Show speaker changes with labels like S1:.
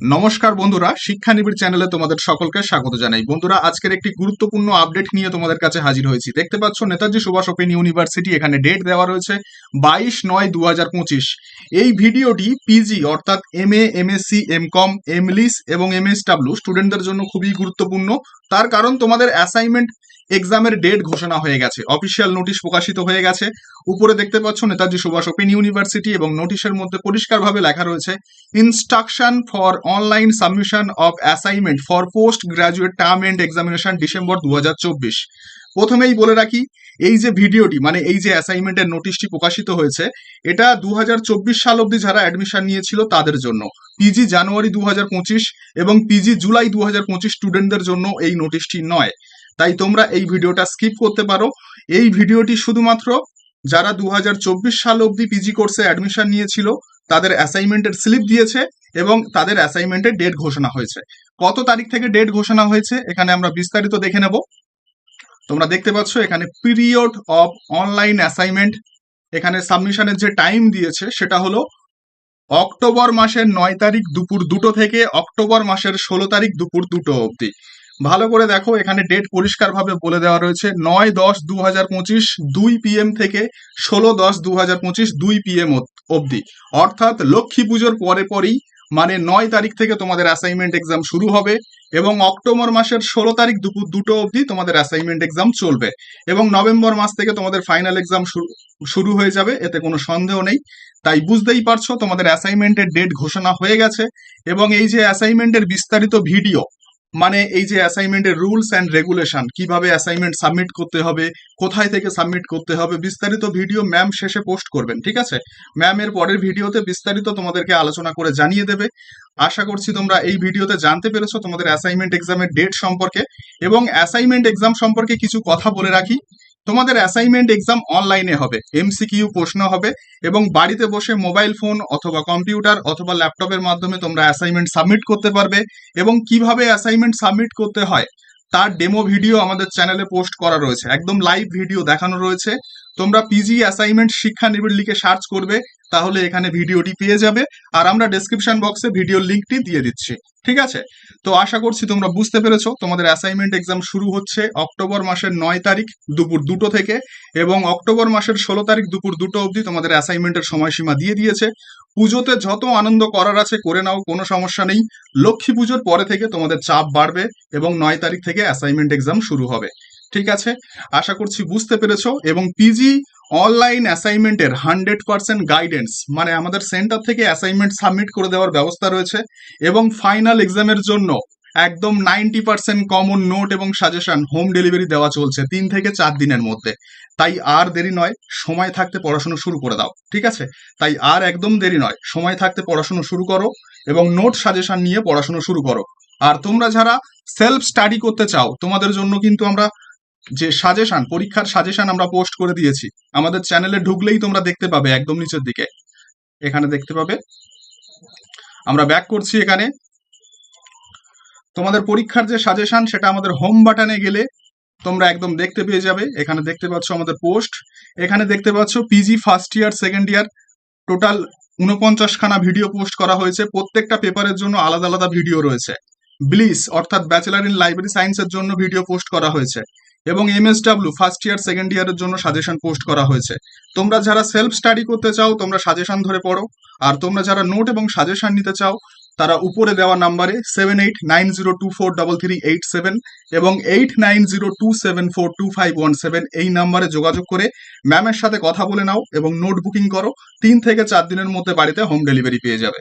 S1: নমস্কার বন্ধুরা শিক্ষা নিবিড় চ্যানেলে তোমাদের সকলকে স্বাগত জানাই। বন্ধুরা, আজকের একটি গুরুত্বপূর্ণ আপডেট নিয়ে তোমাদের কাছে হাজির হয়েছি। দেখতে পাচ্ছ, নেতাজি সুভাষ ওপেন ইউনিভার্সিটি এখানে ডেট দেওয়া রয়েছে বাইশ নয় দু হাজার পঁচিশ। এই ভিডিওটি পিজি অর্থাৎ M A MSc M Com MLIS এবং এমএসডাব্লিউ স্টুডেন্টদের জন্য খুবই গুরুত্বপূর্ণ। তার কারণ তোমাদের অ্যাসাইনমেন্ট এক্সামের ডেট ঘোষণা হয়ে গেছে। অফিসিয়াল নোটিশ প্রকাশিত হয়ে গেছে। উপরে দেখতে পাচ্ছ নেতাজি সুভাষ ওপেন ইউনিভার্সিটি এবং নোটিশের মধ্যে পরিষ্কারভাবে লেখা রয়েছে instruction for online submission of assignment for post graduate term end examination December দুহাজার চব্বিশ প্রথমেই বলে রাখি, এই যে ভিডিওটি মানে এই যে অ্যাসাইনমেন্টের নোটিশটি প্রকাশিত হয়েছে, এটা দু হাজার চব্বিশ সাল অবধি যারা অ্যাডমিশন নিয়েছিল তাদের জন্য। পিজি জানুয়ারি দু হাজার পঁচিশ এবং পিজি জুলাই দু হাজার পঁচিশ স্টুডেন্টদের জন্য এই নোটিশটি নয়। তাই তোমরা এই ভিডিওটা স্কিপ করতে পারো। এই ভিডিওটি শুধুমাত্র যারা দুহাজার চব্বিশ সাল অবধি পিজি কোর্সে অ্যাডমিশন নিয়েছিল, তাদের অ্যাসাইনমেন্টের স্লিপ দিয়েছে এবং তাদের অ্যাসাইনমেন্টের ডেট ঘোষণা হয়েছে। কত তারিখ থেকে ডেট ঘোষণা হয়েছে, এখানে আমরা বিস্তারিত দেখে নেব। তোমরা দেখতে পাচ্ছ, এখানে পিরিয়ড অফ অনলাইন অ্যাসাইনমেন্ট এখানে সাবমিশনের যে টাইম দিয়েছে, সেটা হলো অক্টোবর মাসের নয় তারিখ দুপুর দুটো থেকে অক্টোবর মাসের ষোলো তারিখ দুপুর দুটো অবধি। ভালো করে দেখো, এখানে ডেট পরিষ্কারভাবে বলে দেওয়া রয়েছে, নয় দশ দু হাজার পঁচিশ, দুই পিএম থেকে ষোলো দশ দু হাজার পঁচিশ, দুই পিএম অবধি। অর্থাৎ লক্ষ্মী পুজোর পরে পরেই মানে নয় তারিখ থেকে তোমাদের অ্যাসাইনমেন্ট এক্সাম শুরু হবে এবং অক্টোবর মাসের ষোলো তারিখ দুপুর দুটো অবধি তোমাদের অ্যাসাইনমেন্ট এক্সাম চলবে এবং নভেম্বর মাস থেকে তোমাদের ফাইনাল এক্সাম শুরু হয়ে যাবে, এতে কোনো সন্দেহ নেই। তাই বুঝতেই পারছ, তোমাদের অ্যাসাইনমেন্টের ডেট ঘোষণা হয়ে গেছে এবং এই যে অ্যাসাইনমেন্টের বিস্তারিত ভিডিও মানে এই যে অ্যাসাইনমেন্টের রুলস অ্যান্ড রেগুলেশন কীভাবে অ্যাসাইনমেন্ট সাবমিট করতে হবে, কোথায় থেকে সাবমিট করতে হবে, বিস্তারিত ভিডিও ম্যাম শেষে পোস্ট করবেন, ঠিক আছে? ম্যাম এর পরের ভিডিওতে বিস্তারিত তোমাদেরকে আলোচনা করে জানিয়ে দেবে। আশা করছি তোমরা এই ভিডিওতে জানতে পেরেছ তোমাদের অ্যাসাইনমেন্ট এক্সামের ডেট সম্পর্কে। এবং অ্যাসাইনমেন্ট এক্সাম সম্পর্কে কিছু কথা বলে রাখি। তোমাদের অ্যাসাইনমেন্ট এক্সাম অনলাইনে হবে এমসিকিউ প্রশ্ন হবে এবং বাড়িতে বসে মোবাইল ফোন অথবা কম্পিউটার অথবা ল্যাপটপের মাধ্যমে তোমরা অ্যাসাইনমেন্ট সাবমিট করতে পারবে এবং কীভাবে অ্যাসাইনমেন্ট সাবমিট করতে হয়, তার ডেমো ভিডিও আমাদের চ্যানেলে পোস্ট করা রয়েছে, একদম লাইভ ভিডিও দেখানো রয়েছে। তোমরা পিজি অ্যাসাইনমেন্ট শিক্ষা নিবিড় লিখে সার্চ করবে, তাহলে এখানে ভিডিওটি পেয়ে যাবে, আর আমরা ডেসক্রিপশন বক্সে ভিডিওর লিঙ্কটি দিয়ে দিচ্ছি, ঠিক আছে? তো আশা করছি তোমরা বুঝতে পেরেছ, তোমাদের অ্যাসাইনমেন্ট এক্সাম শুরু হচ্ছে অক্টোবর মাসের নয় তারিখ দুপুর দুটো থেকে, এবং অক্টোবর মাসের ষোলো তারিখ দুপুর দুটো অবধি তোমাদের অ্যাসাইনমেন্টের সময়সীমা দিয়ে দিয়েছে। পুজোতে যত আনন্দ করার আছে, করে নাও, কোনো সমস্যা নেই। লক্ষ্মী পুজোর পরে থেকে তোমাদের চাপ বাড়বে, এবং নয় তারিখ থেকে অ্যাসাইনমেন্ট এক্সাম শুরু হবে। ঠিক আছে? আশা করছি বুঝতে পেরেছ এবং পিজি অনলাইন অ্যাসাইনমেন্টের হান্ড্রেড পার্সেন্ট গাইডেন্স মানে আমাদের সেন্টার থেকে অ্যাসাইনমেন্ট সাবমিট করে দেওয়ার ব্যবস্থা রয়েছে এবং ফাইনাল এক্সামের জন্য একদম নাইনটি পার্সেন্ট কমন নোট এবং সাজেশন হোম ডেলিভারি দেওয়া চলছে তিন থেকে চার দিনের মধ্যে। তাই আর দেরি নয়, সময় থাকতে পড়াশোনা শুরু করে দাও, ঠিক আছে? তাই আর একদম দেরি নয়, সময় থাকতে পড়াশোনা শুরু করো এবং নোট সাজেশন নিয়ে পড়াশোনা শুরু করো। আর তোমরা যারা সেলফ স্টাডি করতে চাও, তোমাদের জন্য কিন্তু আমরা যে সাজেশন পরীক্ষার সাজেশন আমরা পোস্ট করে দিয়েছি। আমাদের চ্যানেলে ঢুকলেই তোমরা দেখতে পাবে একদম নিচের দিকে। এখানে দেখতে পাবে। আমরা ব্যাক করছি এখানে। তোমাদের পরীক্ষার যে সাজেশন সেটা আমাদের হোম বাটনে গেলে তোমরা একদম দেখতে পেয়ে যাবে। এখানে দেখতে পাচ্ছ আমাদের পোস্ট এখানে দেখতে পাচ্ছ PG first year second year total উনপঞ্চাশ খানা ভিডিও পোস্ট করা হয়েছে। প্রত্যেকটা পেপারের জন্য আলাদা আলাদা ভিডিও রয়েছে। ব্লিস অর্থাৎ ব্যাচেলার ইন লাইব্রেরি সায়েন্সের জন্য ভিডিও পোস্ট করা হয়েছে। এবং এমএসডাব্লিউ ফার্স্ট ইয়ার সেকেন্ড ইয়ারের জন্য সাজেশন পোস্ট করা হয়েছে। তোমরা যারা সেলফ স্টাডি করতে চাও, তোমরা সাজেশন ধরে পড়ো। আর তোমরা যারা নোট এবং সাজেশন নিতে চাও, তারা উপরে দেওয়া নাম্বারে seven eight nine zero two four double three eight seven এবং eight nine zero two seven four two five one seven এই নাম্বারে যোগাযোগ করে ম্যামের সাথে কথা বলে নাও এবং নোট বুকিং করো। তিন থেকে চার দিনের মধ্যে বাড়িতে হোম ডেলিভারি পেয়ে যাবে।